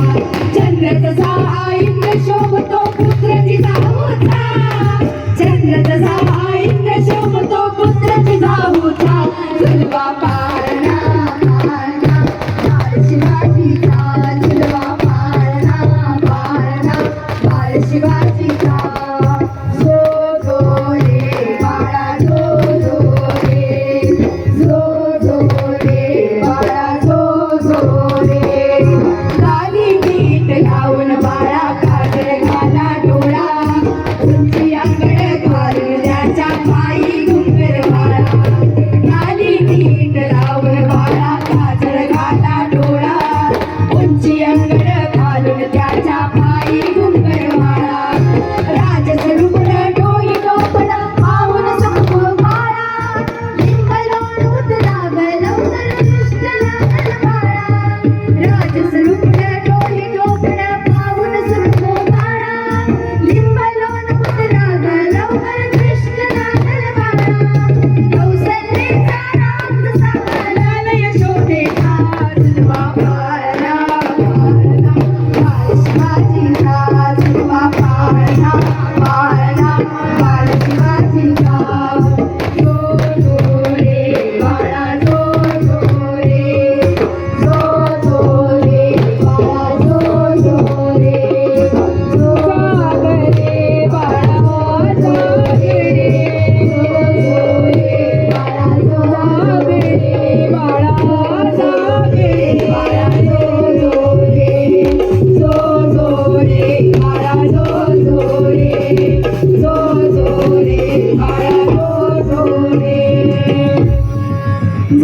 जन्नत साईन शोभतो पुत्रा जनत साईन शोभतो पुत्र चवबा पाय शिवा पिता जो जोरे बारा जो जोरे जो जोरे जो जोरे I